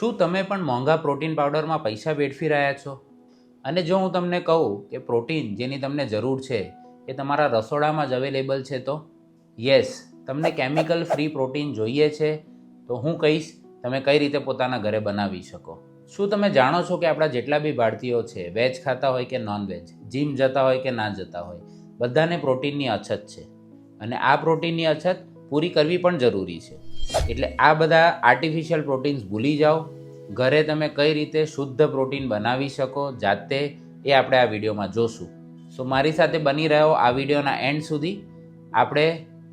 શું તમે પણ મોંઘા પ્રોટીન પાવડરમાં પૈસા વેડફી રહ્યા છો? અને જો હું તમને કહું કે પ્રોટીન જેની તમને જરૂર છે, એ તમારા રસોડામાં જ અવેલેબલ છે તો? યસ, તમને કેમિકલ ફ્રી પ્રોટીન જોઈએ છે, તો હું કહીશ, તમે કઈ રીતે પોતાના ઘરે બનાવી શકો? શું તમે જાણો છો કે આપણા જેટલા બી ભારતીયો છે, વેજ ખાતા હોય કે નોન વેજ જીમ જતા હોય કે ના જતા હોય, બધાને પ્રોટીનની અછત છે. અને આ પ્રોટીનની અછત પૂરી કરવી પણ જરૂરી છે એટલે આ બધા આર્ટિફિશિયલ પ્રોટીન્સ ભૂલી જાઓ ઘરે તમે કઈ રીતે શુદ્ધ પ્રોટીન બનાવી શકો જાતે એ આપણે આ વિડીયોમાં જોશું સો મારી સાથે બની રહ્યો આ વિડીયોના એન્ડ સુધી આપણે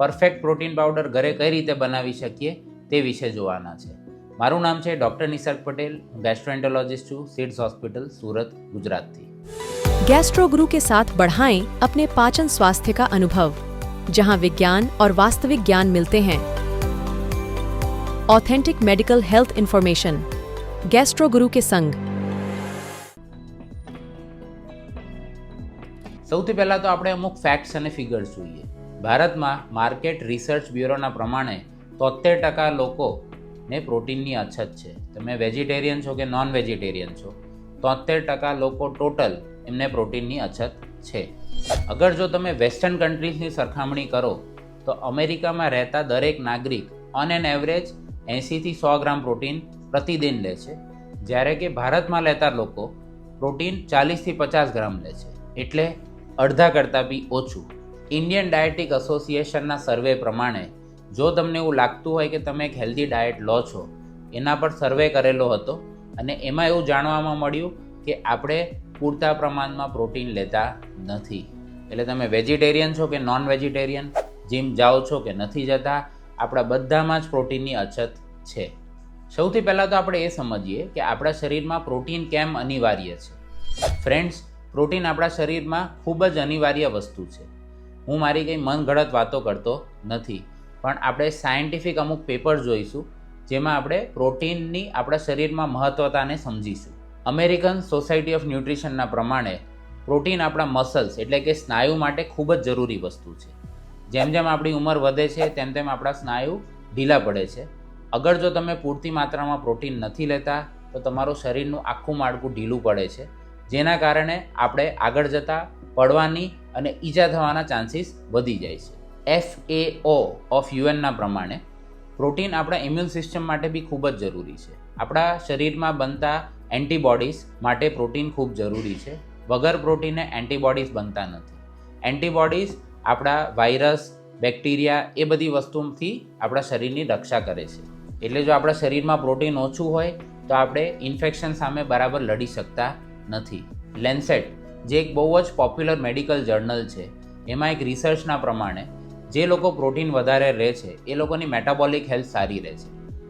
પરફેક્ટ પ્રોટીન પાવડર ઘરે કઈ રીતે બનાવી શકીએ તે વિશે જોવાના છે મારું નામ છે ડૉક્ટર નિસર્ગ પટેલ હું ગેસ્ટ્રોએન્ટોલોજિસ્ટ છું સિડ્સ હોસ્પિટલ સુરત ગુજરાતથી गैस्ट्रो गुरु के साथ बढ़ाएं अपने पाचन स्वास्थ्य का अनुभव जहां विज्ञान और वास्तविक ज्ञान मिलते हैं authentic medical health information gastro Guru के संग સૌથી પહેલાં તો આપણે અમુક ફેક્ટ્સ અને ફિગર્સ જોઈએ ભારતમાં માર્કેટ રિસર્ચ બ્યુરોના પ્રમાણે તોતેર ટકા લોકોને પ્રોટીનની અછત છે તમે વેજીટેરિયન છો કે નોન વેજીટેરિયન છો તોતેર ટકા લોકો ટોટલ એમને પ્રોટીનની અછત છે અગર જો તમે વેસ્ટર્ન કન્ટ્રીઝની સરખામણી કરો, તો અમેરિકામાં રહેતા દરેક નાગરિક ઓન એન એવરેજ એંસીથી સો ગ્રામ પ્રોટીન પ્રતિદિન લે છે. જ્યારે કે ભારતમાં લેતા લોકો પ્રોટીન ચાલીસથી પચાસ ગ્રામ લે છે. એટલે અડધા કરતાં બી ઓછું. ઇન્ડિયન ડાયટિક એસોસિએશનના સર્વે પ્રમાણે, જો તમને એવું લાગતું હોય કે તમે એક હેલ્ધી ડાયટ લો છો, એના પર સર્વે કરેલો હતો અને એમાં એવું જાણવામાં મળ્યું કે આપણે પૂરતા પ્રમાણમાં પ્રોટીન લેતા નથી. એટલે તમે વેજીટેરિયન છો કે નોન વેજીટેરિયન જીમ જાઓ છો કે નથી જતા, આપણા બધામાં જ પ્રોટીનની અછત છે. સૌથી પહેલાં તો આપણે એ સમજીએ કે આપણા શરીરમાં પ્રોટીન કેમ અનિવાર્ય છે? ફ્રેન્ડ્સ પ્રોટીન આપણા શરીરમાં ખૂબ જ અનિવાર્ય વસ્તુ છે. હું મારી કંઈ મનગળત વાતો કરતો નથી, પણ આપણે સાયન્ટિફિક અમુક પેપર જોઈશું, જેમાં આપણે પ્રોટીનની આપણા શરીરમાં મહત્વતાને સમજીશું. અમેરિકન સોસાયટી ઓફ ન્યુટ્રિશનના પ્રમાણે પ્રોટીન આપણા મસલ્સ એટલે કે સ્નાયુ માટે ખૂબ જ જરૂરી વસ્તુ છે. જેમ જેમ આપણી ઉંમર વધે છે, તેમ તેમ આપણા સ્નાયુ ઢીલા પડે છે. અગર જો તમે પૂરતી માત્રામાં પ્રોટીન નથી લેતા, તો તમારું શરીરનું આખું માળખું ઢીલું પડે છે. જેના કારણે આપણે આગળ જતાં, પડવાની અને ઈજા થવાના ચાન્સીસ વધી જાય છે. એફ એ ઓ ઓફ યુએનના પ્રમાણે પ્રોટીન આપણા ઇમ્યુન સિસ્ટમ માટે બી ખૂબ જ જરૂરી છે. આપણા શરીરમાં બનતા એન્ટીબોડીઝ માટે પ્રોટીન ખૂબ જરૂરી છે. વગર પ્રોટીને એન્ટીબોડીઝ બનતા નથી. એન્ટીબોડીઝ આપણા વાયરસ, બેક્ટેરિયા એ બધી વસ્તુથી આપણા શરીરની રક્ષા કરે છે. એટલે જો આપણા શરીરમાં પ્રોટીન ઓછું હોય, તો આપણે ઇન્ફેક્શન સામે બરાબર લડી શકતા નથી. લેન્સેટ, જે એક બહુ જ પોપ્યુલર મેડિકલ જર્નલ છે, એમાં એક રિસર્ચના પ્રમાણે જે લોકો પ્રોટીન વધારે લે છે, એ લોકોની મેટાબોલિક હેલ્થ સારી રહે છે.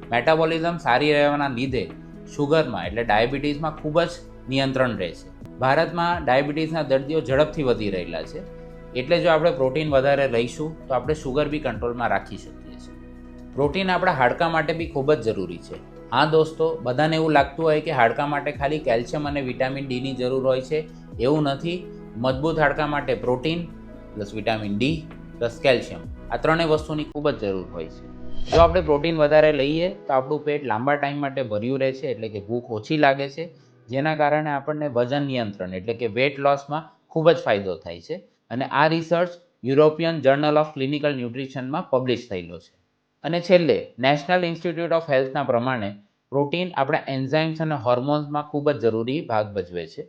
મેટાબોલિઝમ સારી રહેવાના લીધે શુગરમાં એટલે ડાયાબિટીસમાં ખૂબ જ નિયંત્રણ રહે છે ભારતમાં ડાયાબિટીસના દર્દીઓ ઝડપથી વધી રહેલા છે. એટલે જો આપણે પ્રોટીન વધારે લઈશું, તો આપણે શુગર બી કંટ્રોલમાં રાખી શકીએ છીએ. પ્રોટીન આપણા હાડકાં માટે બી ખૂબ જ જરૂરી છે. હા દોસ્તો, બધાને એવું લાગતું હોય કે હાડકાં માટે ખાલી કેલ્શિયમ અને વિટામિન ડીની જરૂર હોય છે. એવું નથી. મજબૂત હાડકાં માટે protein, plus vitamin D plus calcium. આ ત્રણેય વસ્તુની ખૂબ જ જરૂર હોય છે. જો આપણે પ્રોટીન વધારે લઈએ, તો આપણું પેટ લાંબા ટાઈમ માટે ભર્યું રહે છે, એટલે કે ભૂખ ઓછી લાગે છે, જેના કારણે આપણને વજન નિયંત્રણ, એટલે કે વેટ લોસમાં ખૂબ જ ફાયદો થાય છે. અને આ research European journal of clinical ન્યુટ્રિશનમાં publish થયેલો છે. અને છેલ્લે નેશનલ ઇન્સ્ટિટ્યૂટ ઓફ હેલ્થના પ્રમાણે, પ્રોટીન આપણા એન્ઝાઇમ્સ અને હોર્મોન્સમાં ખૂબ જ જરૂરી ભાગ ભજવે છે.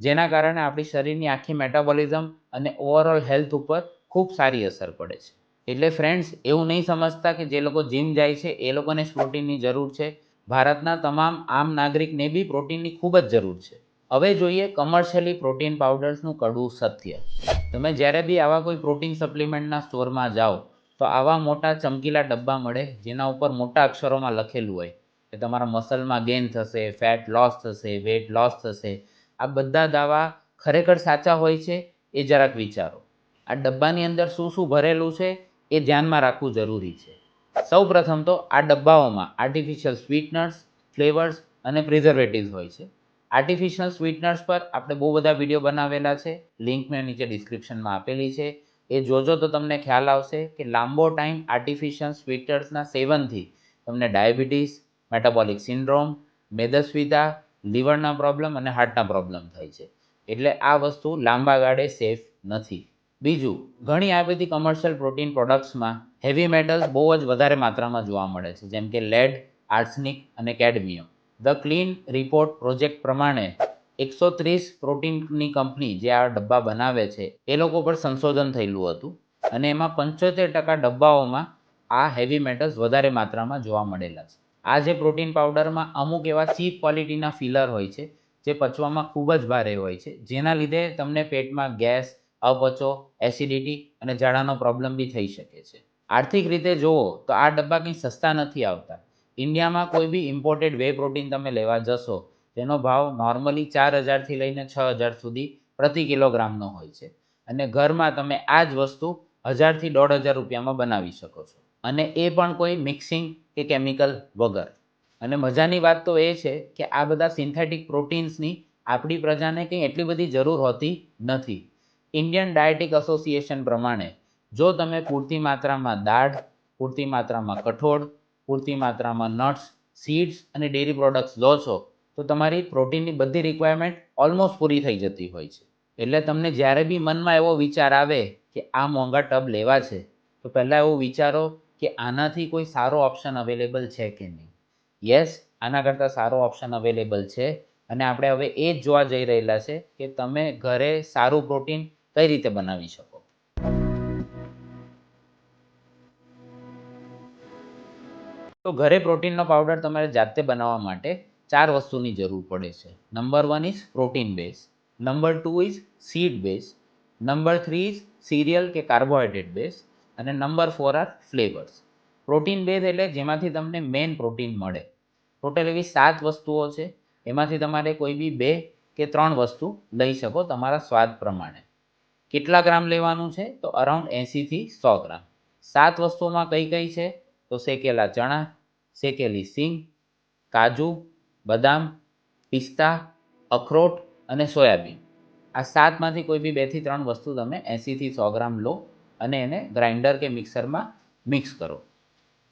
જેના કારણે આપણી શરીરની આખી મેટાબોલિઝમ અને ઓવરઓલ હેલ્થ ઉપર ખૂબ સારી અસર પડે છે. એટલે ફ્રેન્ડ્સ એવું નહીં સમજતા કે જે લોકો જીમ જાય છે, એ લોકોને જ પ્રોટીનની જરૂર છે. ભારતના તમામ આમ નાગરિકને બી પ્રોટીનની ખૂબ જ જરૂર છે. હવે જોઈએ કમર્શિયલી પ્રોટીન પાવડર્સનું કડવું સત્ય. તમે જ્યારે બી આવા કોઈ પ્રોટીન સપ્લિમેન્ટના સ્ટોરમાં જાઓ, તો આવા મોટા ચમકીલા ડબ્બા મળે, જેના ઉપર મોટા અક્ષરોમાં લખેલું હોય કે તમારા મસલમાં ગેઇન થશે ફેટ લોસ થશે વેટ લોસ થશે. આ બધા દાવા ખરેખર સાચા હોય છે, એ જરાક વિચારો. આ ડબ્બાની અંદર શું શું ભરેલું છે એ ધ્યાનમાં રાખવું જરૂરી છે. સૌ પ્રથમ તો આ ડબ્બાઓમાં આર્ટિફિશિયલ સ્વીટનર્સ ફ્લેવર્સ અને પ્રિઝર્વેટિવ્સ હોય છે. આર્ટિફિશિયલ સ્વીટનર્સ પર આપણે બહુ બધા વીડિયો બનાવેલા છે. લિંક મેં નીચે ડિસ્ક્રિપ્શનમાં આપેલી છે. એ જોજો તો તમને ખ્યાલ આવશે કે લાંબો ટાઈમ આર્ટિફિશિયલ સ્વીટર્સના સેવનથી તમને ડાયાબિટીસ મેટાબોલિક સિન્ડ્રોમ મેદસ્વિતા લીવરના પ્રોબ્લેમ અને હાર્ટના પ્રોબ્લેમ થાય છે. એટલે આ વસ્તુ લાંબા ગાળે સેફ નથી. બીજું, ઘણી આયુર્વેદિક કમર્શિયલ પ્રોટીન પ્રોડક્ટ્સમાં હેવી મેટલ્સ બહુ જ વધારે માત્રામાં જોવા મળે છે, જેમ કે લેડ આર્સનિક અને cadmium the clean report project પ્રમાણે એકસો ત્રીસ પ્રોટીનની કંપની જે આ ડબ્બા બનાવે છે, એ લોકો પર સંશોધન થયેલું હતું અને એમાં પંચોતેર ટકા ડબ્બાઓમાં આ હેવી મેટલ્સ વધારે માત્રામાં જોવા મળેલા છે. આ જે પ્રોટીન પાવડરમાં અમુક એવા ચીપ ક્વોલિટીના ફિલર હોય છે, જે પચવામાં ખૂબ જ ભારે હોય છે, જેના લીધે તમને પેટમાં ગેસ અપચો, એસિડિટી અને ઝાડાનો પ્રોબ્લેમ બી થઈ શકે છે. આર્થિક રીતે જુઓ તો આ ડબ્બા કંઈ સસ્તા નથી આવતા. ઇન્ડિયામાં કોઈ બી ઇમ્પોર્ટેડ વે પ્રોટીન તમે લેવા જશો, તેનો ભાવ નોર્મલી ચાર હજારથી લઈને છ હજાર સુધી પ્રતિ કિલોગ્રામનો હોય છે. અને ઘરમાં તમે આ જ વસ્તુ હજારથી દોઢ હજાર રૂપિયામાં બનાવી શકો છો. અને એ પણ કોઈ મિક્સિંગ કે કેમિકલ વગર. અને મજાની વાત તો એ છે કે આ બધા સિન્થેટિક પ્રોટીન્સની આપણી પ્રજાને કંઈ એટલી બધી જરૂર હોતી નથી. ઇન્ડિયન ડાયટિક એસોસિએશન પ્રમાણે જો તમે પૂરતી માત્રામાં દાળ, પૂરતી માત્રામાં કઠોળ, પૂરતી માત્રામાં નટ્સ સીડ્સ અને ડેરી પ્રોડક્ટ્સ લો છો, તો તમારી પ્રોટીનની બધી રિક્વાયરમેન્ટ ઓલમોસ્ટ પૂરી થઈ જતી હોય છે. એટલે તમને જ્યારે બી મનમાં એવો વિચાર આવે કે આ મોંઘા ટબ લેવા છે, તો પહેલાં એવું વિચારો કે આનાથી કોઈ સારો ઓપ્શન અવેલેબલ છે કે નહીં. યસ આના કરતાં સારો ઓપ્શન અવેલેબલ છે. અને આપણે હવે એ જ જોવા જઈ રહેલા છે કે તમે ઘરે સારું પ્રોટીન કઈ રીતે બનાવી શકો? તો ઘરે પ્રોટીનનો પાવડર તમારે જાતે બનાવવા માટે ચાર વસ્તુની જરૂર પડે છે. Number one is protein base. Number two is seed base. Number three is cereal કે કાર્બોહાઈડ્રેટ બેઝ. અને number four are flavours. Protein base એટલે જેમાંથી તમને મેઇન પ્રોટીન મળે. ટોટલ એવી સાત વસ્તુઓ છે. એમાંથી તમારે કોઈ બી બે કે ત્રણ વસ્તુ લઈ શકો તમારા સ્વાદ પ્રમાણે. કેટલા ગ્રામ લેવાનું છે? તો અરાઉન્ડ એંસીથી સો ગ્રામ. સાત વસ્તુઓમાં કઈ કઈ છે? તો શેકેલા ચણા, શેકેલી સિંગ, કાજુ, બદામ, પિસ્તા, અખરોટ અને સોયાબીન. આ સાતમાંથી કોઈ બી બેથી ત્રણ વસ્તુ તમે એંસીથી સો ગ્રામ લો અને એને ગ્રાઇન્ડર કે મિક્સરમાં મિક્સ કરો.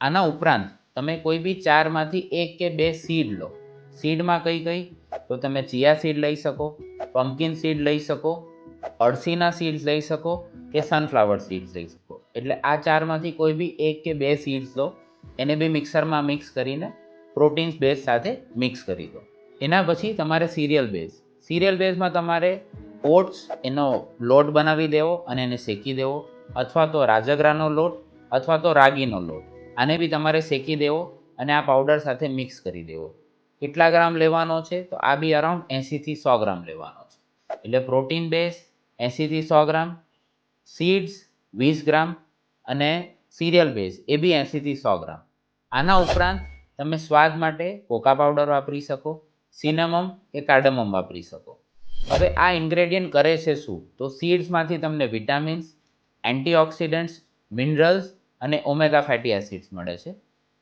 આના ઉપરાંત તમે કોઈ બી ચારમાંથી એક કે બે સીડ લો. સીડમાં કઈ કઈ? તો તમે ચિયા સીડ લઈ શકો પમ્પકિન સીડ લઈ શકો અળસીના સીડ્સ લઈ શકો કે સનફ્લાવર સીડ્સ લઈ શકો. એટલે આ ચારમાંથી કોઈ બી એક કે બે સીડ્સ લો, એને બી મિક્સરમાં મિક્સ કરીને પ્રોટીન્સ બેઝ સાથે મિક્સ કરી દો. એના પછી તમારે સિરિયલ બેઝ સિરિયલ બેઝમાં તમારે ઓટ્સ એનો લોટ બનાવી દેવો અને એને શેકી દેવો, અથવા તો રાજગરાનો લોટ, અથવા તો રાગીનો લોટ. આને બી તમારે શેકી દેવો અને આ પાવડર સાથે મિક્સ કરી દેવો. કેટલા ગ્રામ લેવાનો છે? તો આ બી અરાઉન્ડ એંસીથી સો ગ્રામ લેવાનો છે. એટલે પ્રોટીન બેઝ એંસીથી સો ગ્રામ. સીડ્સ વીસ ગ્રામ અને સિરિયલ બેઝ એ બી એંસીથી સો ગ્રામ. આના ઉપરાંત તમે સ્વાદ માટે કોકા પાવડર વાપરી શકો, સિનેમમ કે કાર્ડમમ વાપરી શકો. હવે આ ઇન્ગ્રેડિયન્ટ કરે છે શું? તો સીડ્સમાંથી તમને વિટામિન્સ, એન્ટીઓક્સિડન્ટ્સ, મિનરલ્સ અને ઓમેગા ફેટી એસિડ્સ મળે છે.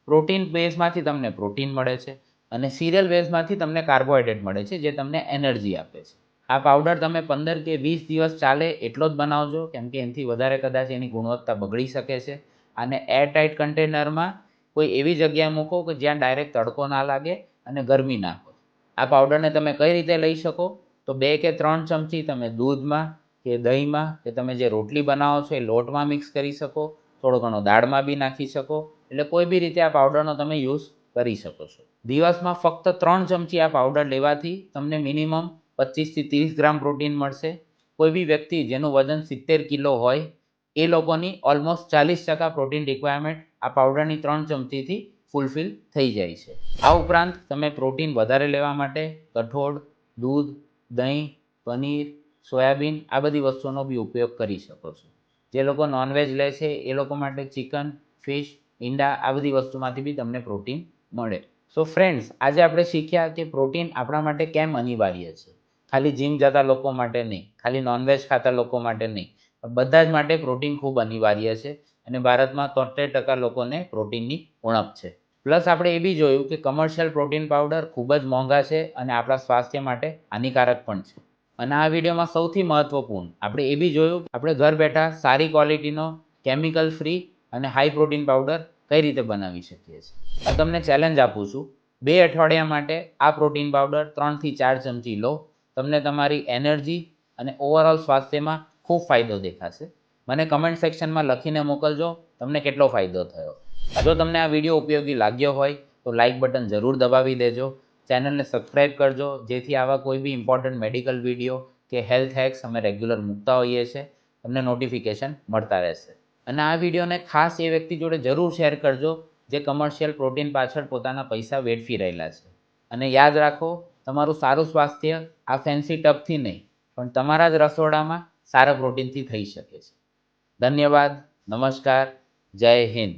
પ્રોટીન બેઝમાંથી તમને પ્રોટીન મળે છે અને સિરિયલ બેઝમાંથી તમને કાર્બોહાઈડ્રેટ મળે છે, જે તમને એનર્જી આપે છે. આ પાવડર તમે પંદર કે વીસ દિવસ ચાલે એટલો જ બનાવજો, કેમ કે એનાથી વધારે કદાચ એની ગુણવત્તા બગડી શકે છે. અને એરટાઇટ કન્ટેનરમાં કોઈ એવી જગ્યાએ મૂકો કે જ્યાં ડાયરેક્ટ તડકો ના લાગે અને ગરમી ના હોય. આ પાવડરને તમે કઈ રીતે લઈ શકો? તો બે કે ત્રણ ચમચી તમે દૂધમાં કે દહીંમાં કે તમે જે રોટલી બનાવો છો એ લોટમાં મિક્સ કરી શકો. થોડો ઘણો દાળમાં બી નાખી શકો. એટલે કોઈ બી રીતે આ પાવડરનો તમે યુઝ કરી શકો છો. દિવસમાં ફક્ત ત્રણ ચમચી આ પાવડર લેવાથી તમને મિનિમમ પચીસથી ત્રીસ ગ્રામ પ્રોટીન મળશે. કોઈ બી વ્યક્તિ જેનું વજન સિત્તેર કિલો હોય, એ લોકોની ઓલમોસ્ટ ચાલીસ ટકા પ્રોટીન રિક્વાયરમેન્ટ આ પાવડરની ત્રણ ચમચીથી ફૂલફિલ થઈ જાય છે. આ ઉપરાંત તમે પ્રોટીન વધારે લેવા માટે કઠોળ, દૂધ, દહીં, પનીર, સોયાબીન આ બધી વસ્તુઓનો બી ઉપયોગ કરી શકો છો. જે લોકો નોનવેજ લે છે, એ લોકો માટે ચિકન ફિશ ઈંડા આ બધી વસ્તુમાંથી બી તમને પ્રોટીન મળે. સો ફ્રેન્ડ્સ આજે આપણે શીખ્યા કે પ્રોટીન આપણા માટે કેમ અનિવાર્ય છે. ખાલી જીમ જતા લોકો માટે નહીં, ખાલી નોનવેજ ખાતા લોકો માટે નહીં. બધા જ માટે પ્રોટીન ખૂબ અનિવાર્ય છે અને ભારતમાં તોતેર ટકા લોકોને પ્રોટીનની ઉણપ છે. પ્લસ આપણે એ બી જોયું કે કમર્શિયલ પ્રોટીન પાવડર ખૂબ જ મોંઘા છે અને આપણા સ્વાસ્થ્ય માટે હાનિકારક પણ છે. અને આ વિડીયોમાં સૌથી મહત્ત્વપૂર્ણ આપણે એ બી જોયું, આપણે ઘર બેઠા સારી ક્વોલિટીનો કેમિકલ ફ્રી અને હાઈ પ્રોટીન પાવડર કઈ રીતે બનાવી શકીએ છીએ. હું તમને ચેલેન્જ આપું છું, બે અઠવાડિયા માટે આ પ્રોટીન પાવડર ત્રણથી ચાર ચમચી લો તમને તમારી એનર્જી અને ઓવરઓલ સ્વાસ્થ્યમાં ખૂબ ફાયદો દેખાશે. મને કમેન્ટ સેક્શનમાં લખીને મોકલજો, તમને કેટલો ફાયદો થયો. જો તમને આ વીડિયો ઉપયોગી લાગ્યો હોય, તો લાઇક બટન જરૂર દબાવી દેજો. ચેનલને સબસ્ક્રાઇબ કરજો, જેથી આવા કોઈ બી ઇમ્પોર્ટન્ટ મેડિકલ વીડિયો કે હેલ્થ હેક્સ અમે રેગ્યુલર મૂકતા હોઈએ છીએ તમને નોટિફિકેશન મળતા રહેશે. અને આ વિડીયોને ખાસ એ વ્યક્તિ જોડે જરૂર શેર કરજો, જે કમર્શિયલ પ્રોટીન પાછળ પોતાના પૈસા વેડફી રહેલા છે. અને યાદ રાખો તમારું સારું સ્વાસ્થ્ય આ ફેન્સી ટપથી નહીં પણ તમારા જ રસોડામાં સારા પ્રોટીનથી થઈ શકે છે ધન્યવાદ નમસ્કાર જય હિન્દ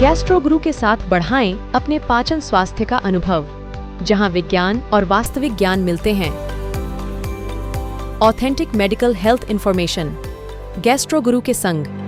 गैस्ट्रो गुरु के साथ बढ़ाएं अपने पाचन स्वास्थ्य का अनुभव जहां विज्ञान और वास्तविक ज्ञान मिलते हैं authentic medical health information gastro Guru के संग